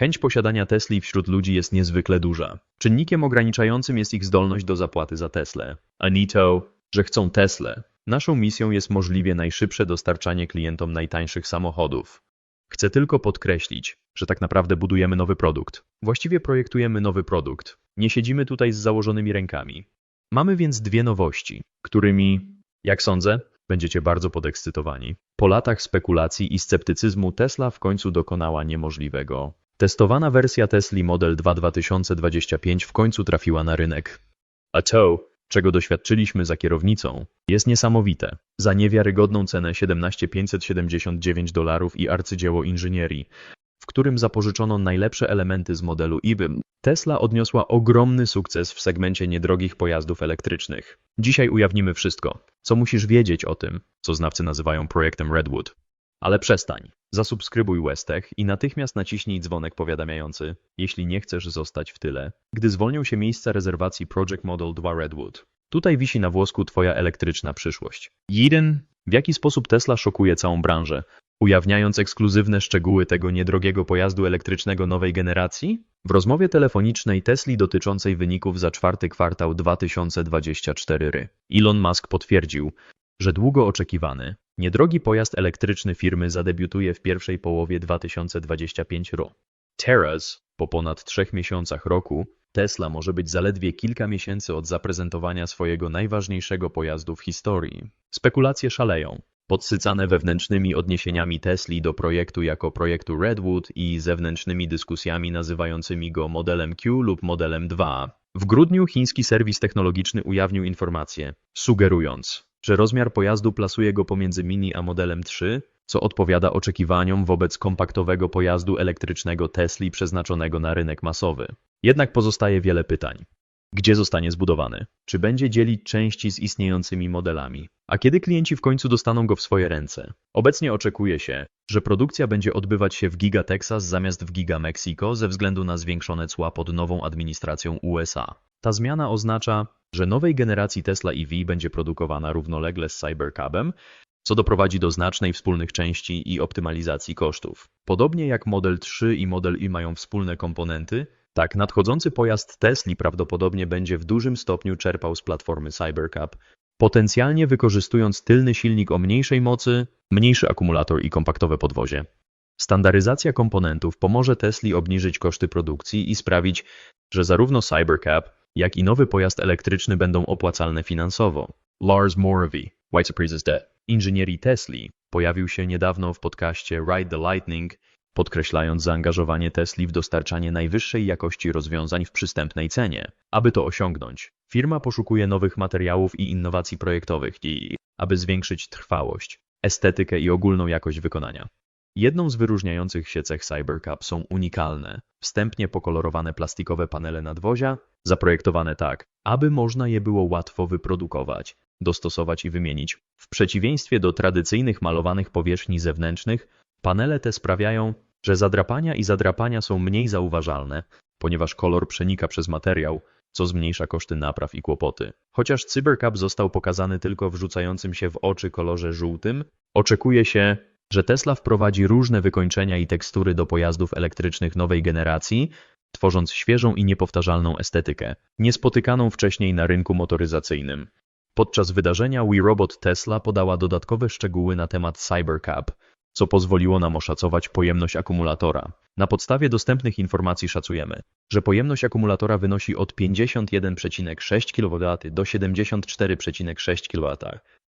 Chęć posiadania Tesli wśród ludzi jest niezwykle duża. Czynnikiem ograniczającym jest ich zdolność do zapłaty za Teslę. Ani to, że chcą Teslę. Naszą misją jest możliwie najszybsze dostarczanie klientom najtańszych samochodów. Chcę tylko podkreślić, że tak naprawdę budujemy nowy produkt. Właściwie projektujemy nowy produkt. Nie siedzimy tutaj z założonymi rękami. Mamy więc dwie nowości, którymi, jak sądzę, będziecie bardzo podekscytowani. Po latach spekulacji i sceptycyzmu Tesla w końcu dokonała niemożliwego. Testowana wersja Tesla Model 2 2025 w końcu trafiła na rynek. A to, czego doświadczyliśmy za kierownicą, jest niesamowite. Za niewiarygodną cenę 17 579 dolarów i arcydzieło inżynierii, w którym zapożyczono najlepsze elementy z modelu IBM, Tesla odniosła ogromny sukces w segmencie niedrogich pojazdów elektrycznych. Dzisiaj ujawnimy wszystko, co musisz wiedzieć o tym, co znawcy nazywają projektem Redwood. Ale przestań. Zasubskrybuj Westech i natychmiast naciśnij dzwonek powiadamiający, jeśli nie chcesz zostać w tyle, gdy zwolnią się miejsca rezerwacji Project Model 2 Redwood. Tutaj wisi na włosku Twoja elektryczna przyszłość. Jeden, w jaki sposób Tesla szokuje całą branżę, ujawniając ekskluzywne szczegóły tego niedrogiego pojazdu elektrycznego nowej generacji? W rozmowie telefonicznej Tesli dotyczącej wyników za czwarty kwartał 2024 ry. Elon Musk potwierdził, że długo oczekiwany, niedrogi pojazd elektryczny firmy zadebiutuje w pierwszej połowie 2025 roku. Teraz, po ponad trzech miesiącach roku, Tesla może być zaledwie kilka miesięcy od zaprezentowania swojego najważniejszego pojazdu w historii. Spekulacje szaleją, podsycane wewnętrznymi odniesieniami Tesli do projektu jako projektu Redwood i zewnętrznymi dyskusjami nazywającymi go modelem Q lub modelem 2. W grudniu chiński serwis technologiczny ujawnił informację, sugerując, że rozmiar pojazdu plasuje go pomiędzy Mini a modelem 3, co odpowiada oczekiwaniom wobec kompaktowego pojazdu elektrycznego Tesli przeznaczonego na rynek masowy. Jednak pozostaje wiele pytań. Gdzie zostanie zbudowany? Czy będzie dzielić części z istniejącymi modelami? A kiedy klienci w końcu dostaną go w swoje ręce? Obecnie oczekuje się, że produkcja będzie odbywać się w Giga Texas zamiast w Giga Mexico ze względu na zwiększone cła pod nową administracją USA. Ta zmiana oznacza, że nowej generacji Tesla EV będzie produkowana równolegle z Cybercabem, co doprowadzi do znacznej wspólnych części i optymalizacji kosztów. Podobnie jak Model 3 i Model i mają wspólne komponenty, tak nadchodzący pojazd Tesla prawdopodobnie będzie w dużym stopniu czerpał z platformy Cybercab, potencjalnie wykorzystując tylny silnik o mniejszej mocy, mniejszy akumulator i kompaktowe podwozie. Standaryzacja komponentów pomoże Tesli obniżyć koszty produkcji i sprawić, że zarówno Cybercab, jak i nowy pojazd elektryczny będą opłacalne finansowo. Lars Moravy, White Surprises Dead, inżynierii Tesli, pojawił się niedawno w podcaście Ride the Lightning, podkreślając zaangażowanie Tesli w dostarczanie najwyższej jakości rozwiązań w przystępnej cenie. Aby to osiągnąć, firma poszukuje nowych materiałów i innowacji projektowych i aby zwiększyć trwałość, estetykę i ogólną jakość wykonania. Jedną z wyróżniających się cech Cybercab są unikalne, wstępnie pokolorowane plastikowe panele nadwozia, zaprojektowane tak, aby można je było łatwo wyprodukować, dostosować i wymienić. W przeciwieństwie do tradycyjnych malowanych powierzchni zewnętrznych, panele te sprawiają, że zadrapania i zadrapania są mniej zauważalne, ponieważ kolor przenika przez materiał, co zmniejsza koszty napraw i kłopoty. Chociaż Cybercab został pokazany tylko w rzucającym się w oczy kolorze żółtym, oczekuje się, że Tesla wprowadzi różne wykończenia i tekstury do pojazdów elektrycznych nowej generacji, tworząc świeżą i niepowtarzalną estetykę, niespotykaną wcześniej na rynku motoryzacyjnym. Podczas wydarzenia We Robot Tesla podała dodatkowe szczegóły na temat Cybercab, co pozwoliło nam oszacować pojemność akumulatora. Na podstawie dostępnych informacji szacujemy, że pojemność akumulatora wynosi od 51,6 kW do 74,6 kW,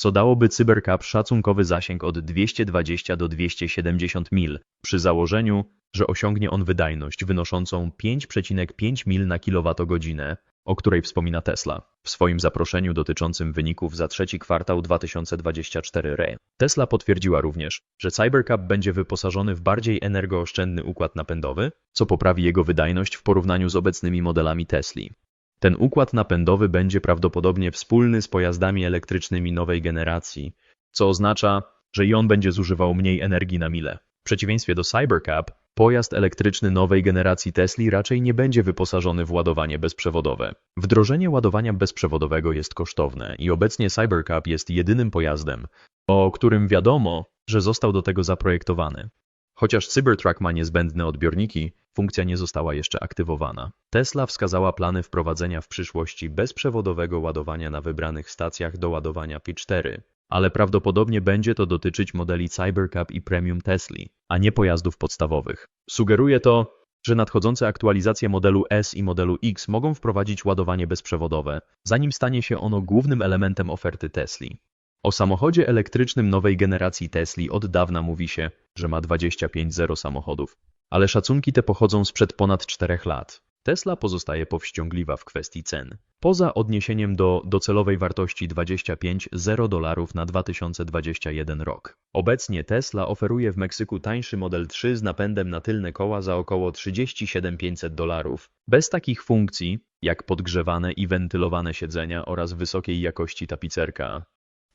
co dałoby Cybercab szacunkowy zasięg od 220 do 270 mil, przy założeniu, że osiągnie on wydajność wynoszącą 5,5 mil na kWh, o której wspomina Tesla w swoim zaproszeniu dotyczącym wyników za trzeci kwartał 2024 RE. Tesla potwierdziła również, że Cybercab będzie wyposażony w bardziej energooszczędny układ napędowy, co poprawi jego wydajność w porównaniu z obecnymi modelami Tesli. Ten układ napędowy będzie prawdopodobnie wspólny z pojazdami elektrycznymi nowej generacji, co oznacza, że i on będzie zużywał mniej energii na milę. W przeciwieństwie do Cybercab, pojazd elektryczny nowej generacji Tesli raczej nie będzie wyposażony w ładowanie bezprzewodowe. Wdrożenie ładowania bezprzewodowego jest kosztowne i obecnie Cybercab jest jedynym pojazdem, o którym wiadomo, że został do tego zaprojektowany. Chociaż Cybertruck ma niezbędne odbiorniki, funkcja nie została jeszcze aktywowana. Tesla wskazała plany wprowadzenia w przyszłości bezprzewodowego ładowania na wybranych stacjach do ładowania P4, ale prawdopodobnie będzie to dotyczyć modeli Cybercab i Premium Tesla, a nie pojazdów podstawowych. Sugeruje to, że nadchodzące aktualizacje modelu S i modelu X mogą wprowadzić ładowanie bezprzewodowe, zanim stanie się ono głównym elementem oferty Tesli. O samochodzie elektrycznym nowej generacji Tesli od dawna mówi się, że ma 25 zero samochodów, ale szacunki te pochodzą sprzed ponad 4 lat. Tesla pozostaje powściągliwa w kwestii cen. Poza odniesieniem do docelowej wartości 25 0 dolarów na 2021 rok. Obecnie Tesla oferuje w Meksyku tańszy model 3 z napędem na tylne koła za około 37 500 dolarów. Bez takich funkcji, jak podgrzewane i wentylowane siedzenia oraz wysokiej jakości tapicerka.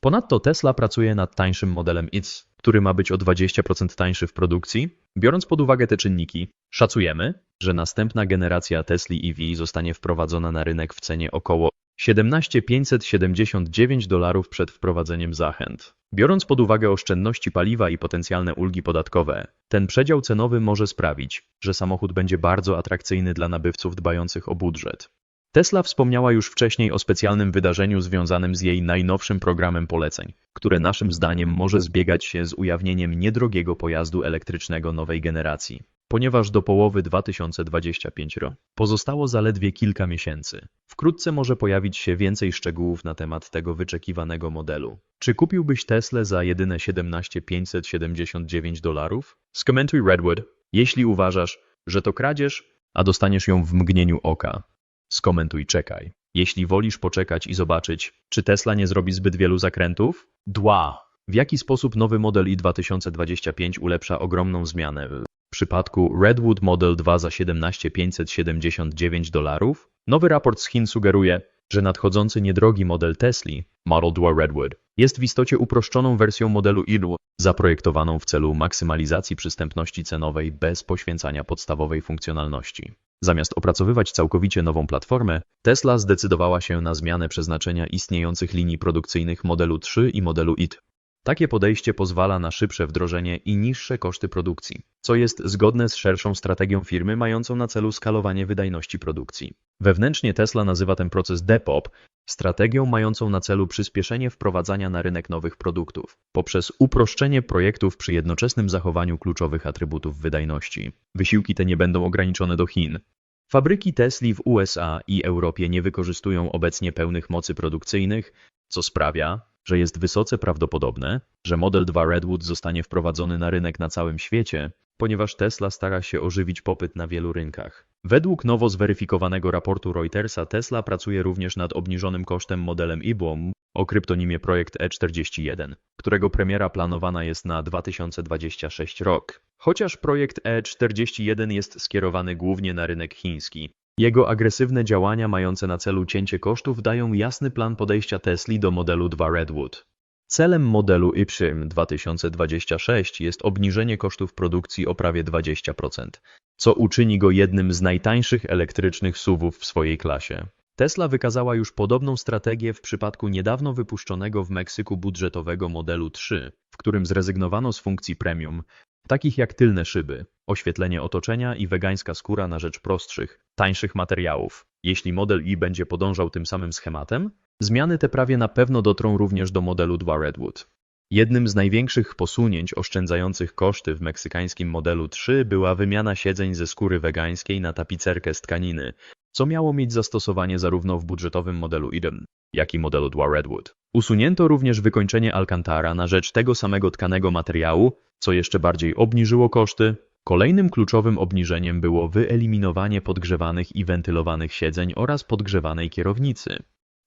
Ponadto Tesla pracuje nad tańszym modelem ITS, który ma być o 20% tańszy w produkcji. Biorąc pod uwagę te czynniki, szacujemy, że następna generacja Tesli EV zostanie wprowadzona na rynek w cenie około 17 579 dolarów przed wprowadzeniem zachęt. Biorąc pod uwagę oszczędności paliwa i potencjalne ulgi podatkowe, ten przedział cenowy może sprawić, że samochód będzie bardzo atrakcyjny dla nabywców dbających o budżet. Tesla wspomniała już wcześniej o specjalnym wydarzeniu związanym z jej najnowszym programem poleceń, które naszym zdaniem może zbiegać się z ujawnieniem niedrogiego pojazdu elektrycznego nowej generacji. Ponieważ do połowy 2025 roku pozostało zaledwie kilka miesięcy, wkrótce może pojawić się więcej szczegółów na temat tego wyczekiwanego modelu. Czy kupiłbyś Teslę za jedyne 17 579 dolarów? Skomentuj Redwood, jeśli uważasz, że to kradzież, a dostaniesz ją w mgnieniu oka. Skomentuj czekaj. Jeśli wolisz poczekać i zobaczyć, czy Tesla nie zrobi zbyt wielu zakrętów? Dwa. W jaki sposób nowy model i2025 ulepsza ogromną zmianę? W przypadku Redwood Model 2 za 17 579 dolarów, nowy raport z Chin sugeruje, że nadchodzący niedrogi model Tesla, Model 2 Redwood, jest w istocie uproszczoną wersją modelu IRU, zaprojektowaną w celu maksymalizacji przystępności cenowej bez poświęcania podstawowej funkcjonalności. Zamiast opracowywać całkowicie nową platformę, Tesla zdecydowała się na zmianę przeznaczenia istniejących linii produkcyjnych modelu 3 i modelu IT. Takie podejście pozwala na szybsze wdrożenie i niższe koszty produkcji, co jest zgodne z szerszą strategią firmy mającą na celu skalowanie wydajności produkcji. Wewnętrznie Tesla nazywa ten proces Depop, strategią mającą na celu przyspieszenie wprowadzania na rynek nowych produktów, poprzez uproszczenie projektów przy jednoczesnym zachowaniu kluczowych atrybutów wydajności. Wysiłki te nie będą ograniczone do Chin. Fabryki Tesli w USA i Europie nie wykorzystują obecnie pełnych mocy produkcyjnych, co sprawia, że jest wysoce prawdopodobne, że Model 2 Redwood zostanie wprowadzony na rynek na całym świecie, ponieważ Tesla stara się ożywić popyt na wielu rynkach. Według nowo zweryfikowanego raportu Reutersa Tesla pracuje również nad obniżonym kosztem modelem IBOM o kryptonimie Projekt E41, którego premiera planowana jest na 2026 rok. Chociaż projekt E41 jest skierowany głównie na rynek chiński, jego agresywne działania mające na celu cięcie kosztów dają jasny plan podejścia Tesli do modelu 2 Redwood. Celem modelu Y 2026 jest obniżenie kosztów produkcji o prawie 20%, co uczyni go jednym z najtańszych elektrycznych SUVów w swojej klasie. Tesla wykazała już podobną strategię w przypadku niedawno wypuszczonego w Meksyku budżetowego modelu 3, w którym zrezygnowano z funkcji premium, takich jak tylne szyby, oświetlenie otoczenia i wegańska skóra na rzecz prostszych, tańszych materiałów. Jeśli model i będzie podążał tym samym schematem, zmiany te prawie na pewno dotrą również do modelu 2 Redwood. Jednym z największych posunięć oszczędzających koszty w meksykańskim modelu 3 była wymiana siedzeń ze skóry wegańskiej na tapicerkę z tkaniny, co miało mieć zastosowanie zarówno w budżetowym modelu IDEM, jak i modelu 2 Redwood. Usunięto również wykończenie Alcantara na rzecz tego samego tkanego materiału, co jeszcze bardziej obniżyło koszty. Kolejnym kluczowym obniżeniem było wyeliminowanie podgrzewanych i wentylowanych siedzeń oraz podgrzewanej kierownicy.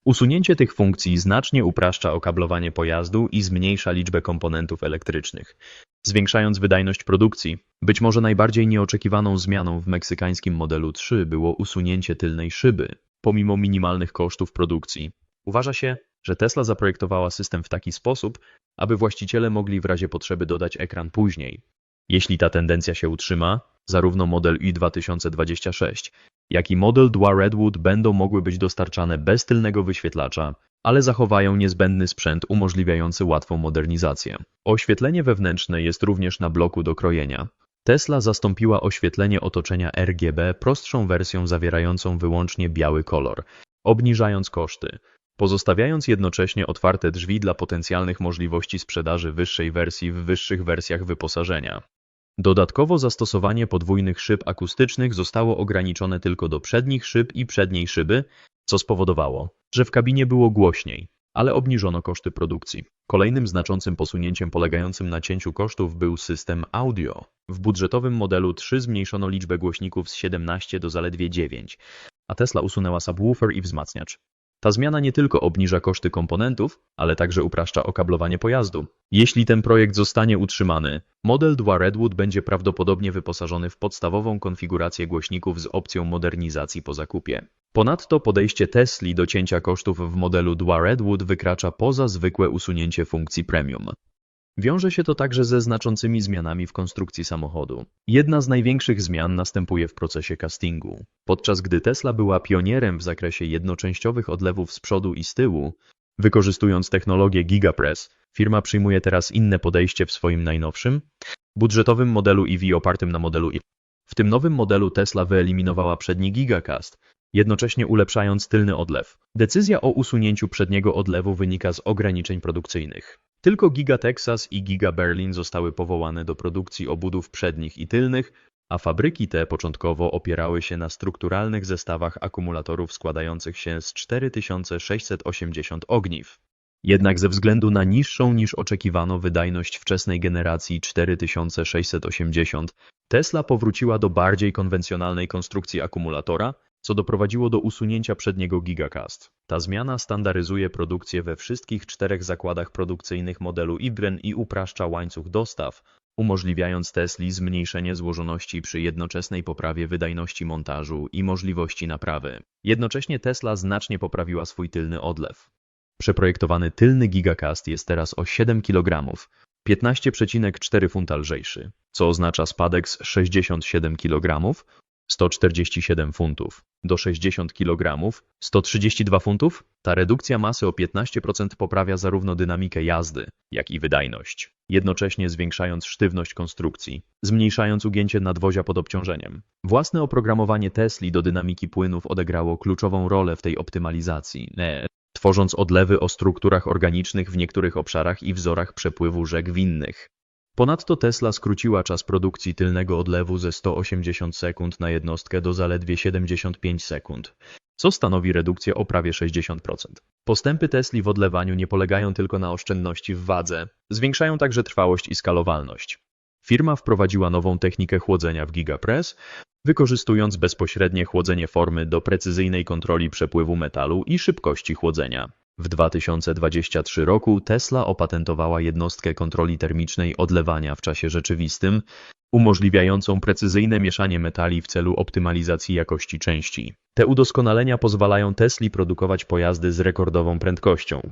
Usunięcie tych funkcji znacznie upraszcza okablowanie pojazdu i zmniejsza liczbę komponentów elektrycznych, zwiększając wydajność produkcji. Być może najbardziej nieoczekiwaną zmianą w meksykańskim modelu 3 było usunięcie tylnej szyby, pomimo minimalnych kosztów produkcji. Uważa się, że Tesla zaprojektowała system w taki sposób, aby właściciele mogli w razie potrzeby dodać ekran później. Jeśli ta tendencja się utrzyma, zarówno model i2026, jak i model 2 Redwood będą mogły być dostarczane bez tylnego wyświetlacza, ale zachowają niezbędny sprzęt umożliwiający łatwą modernizację. Oświetlenie wewnętrzne jest również na bloku do krojenia. Tesla zastąpiła oświetlenie otoczenia RGB prostszą wersją zawierającą wyłącznie biały kolor, obniżając koszty, pozostawiając jednocześnie otwarte drzwi dla potencjalnych możliwości sprzedaży wyższej wersji w wyższych wersjach wyposażenia. Dodatkowo zastosowanie podwójnych szyb akustycznych zostało ograniczone tylko do przednich szyb i przedniej szyby, co spowodowało, że w kabinie było głośniej, ale obniżono koszty produkcji. Kolejnym znaczącym posunięciem polegającym na cięciu kosztów był system audio. W budżetowym modelu 3 zmniejszono liczbę głośników z 17 do zaledwie 9, a Tesla usunęła subwoofer i wzmacniacz. Ta zmiana nie tylko obniża koszty komponentów, ale także upraszcza okablowanie pojazdu. Jeśli ten projekt zostanie utrzymany, Model 2 Redwood będzie prawdopodobnie wyposażony w podstawową konfigurację głośników z opcją modernizacji po zakupie. Ponadto podejście Tesli do cięcia kosztów w modelu 2 Redwood wykracza poza zwykłe usunięcie funkcji premium. Wiąże się to także ze znaczącymi zmianami w konstrukcji samochodu. Jedna z największych zmian następuje w procesie castingu. Podczas gdy Tesla była pionierem w zakresie jednoczęściowych odlewów z przodu i z tyłu, wykorzystując technologię GigaPress, firma przyjmuje teraz inne podejście w swoim najnowszym, budżetowym modelu EV opartym na modelu i. W tym nowym modelu Tesla wyeliminowała przedni gigacast, jednocześnie ulepszając tylny odlew. Decyzja o usunięciu przedniego odlewu wynika z ograniczeń produkcyjnych. Tylko Giga Texas i Giga Berlin zostały powołane do produkcji obudów przednich i tylnych, a fabryki te początkowo opierały się na strukturalnych zestawach akumulatorów składających się z 4680 ogniw. Jednak ze względu na niższą niż oczekiwano wydajność wczesnej generacji 4680, Tesla powróciła do bardziej konwencjonalnej konstrukcji akumulatora, co doprowadziło do usunięcia przedniego gigacast. Ta zmiana standaryzuje produkcję we wszystkich czterech zakładach produkcyjnych modelu Ibren i upraszcza łańcuch dostaw, umożliwiając Tesli zmniejszenie złożoności przy jednoczesnej poprawie wydajności montażu i możliwości naprawy. Jednocześnie Tesla znacznie poprawiła swój tylny odlew. Przeprojektowany tylny gigacast jest teraz o 7 kg, 15,4 funta lżejszy, co oznacza spadek z 67 kg 147 funtów do 60 kg 132 funtów. Ta redukcja masy o 15% poprawia zarówno dynamikę jazdy, jak i wydajność, jednocześnie zwiększając sztywność konstrukcji, zmniejszając ugięcie nadwozia pod obciążeniem. Własne oprogramowanie Tesli do dynamiki płynów odegrało kluczową rolę w tej optymalizacji, tworząc odlewy o strukturach organicznych w niektórych obszarach i wzorach przepływu rzek w innych. Ponadto Tesla skróciła czas produkcji tylnego odlewu ze 180 sekund na jednostkę do zaledwie 75 sekund, co stanowi redukcję o prawie 60%. Postępy Tesli w odlewaniu nie polegają tylko na oszczędności w wadze, zwiększają także trwałość i skalowalność. Firma wprowadziła nową technikę chłodzenia w GigaPress, wykorzystując bezpośrednie chłodzenie formy do precyzyjnej kontroli przepływu metalu i szybkości chłodzenia. W 2023 roku Tesla opatentowała jednostkę kontroli termicznej odlewania w czasie rzeczywistym, umożliwiającą precyzyjne mieszanie metali w celu optymalizacji jakości części. Te udoskonalenia pozwalają Tesli produkować pojazdy z rekordową prędkością.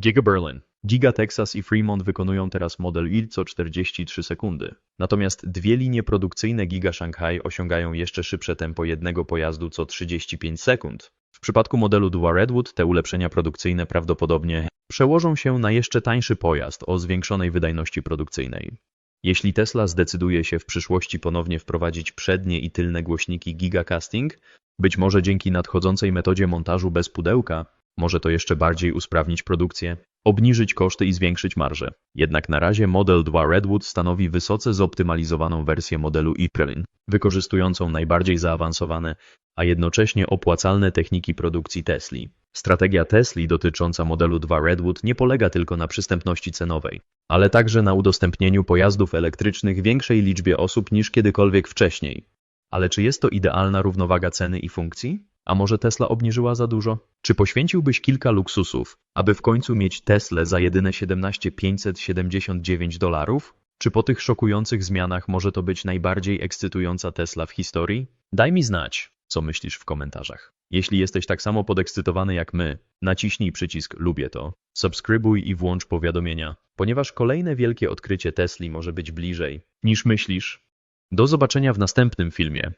Giga Berlin, Giga Texas i Fremont wykonują teraz model I co 43 sekundy. Natomiast dwie linie produkcyjne Giga Shanghai osiągają jeszcze szybsze tempo jednego pojazdu co 35 sekund. W przypadku modelu 2 Redwood te ulepszenia produkcyjne prawdopodobnie przełożą się na jeszcze tańszy pojazd o zwiększonej wydajności produkcyjnej. Jeśli Tesla zdecyduje się w przyszłości ponownie wprowadzić przednie i tylne głośniki gigacasting, być może dzięki nadchodzącej metodzie montażu bez pudełka, może to jeszcze bardziej usprawnić produkcję, obniżyć koszty i zwiększyć marżę. Jednak na razie model 2 Redwood stanowi wysoce zoptymalizowaną wersję modelu e wykorzystującą najbardziej zaawansowane, a jednocześnie opłacalne techniki produkcji Tesli. Strategia Tesli dotycząca modelu 2 Redwood nie polega tylko na przystępności cenowej, ale także na udostępnieniu pojazdów elektrycznych większej liczbie osób niż kiedykolwiek wcześniej. Ale czy jest to idealna równowaga ceny i funkcji? A może Tesla obniżyła za dużo? Czy poświęciłbyś kilka luksusów, aby w końcu mieć Teslę za jedyne 17 579 dolarów? Czy po tych szokujących zmianach może to być najbardziej ekscytująca Tesla w historii? Daj mi znać, co myślisz w komentarzach. Jeśli jesteś tak samo podekscytowany jak my, naciśnij przycisk lubię to, subskrybuj i włącz powiadomienia, ponieważ kolejne wielkie odkrycie Tesli może być bliżej niż myślisz. Do zobaczenia w następnym filmie.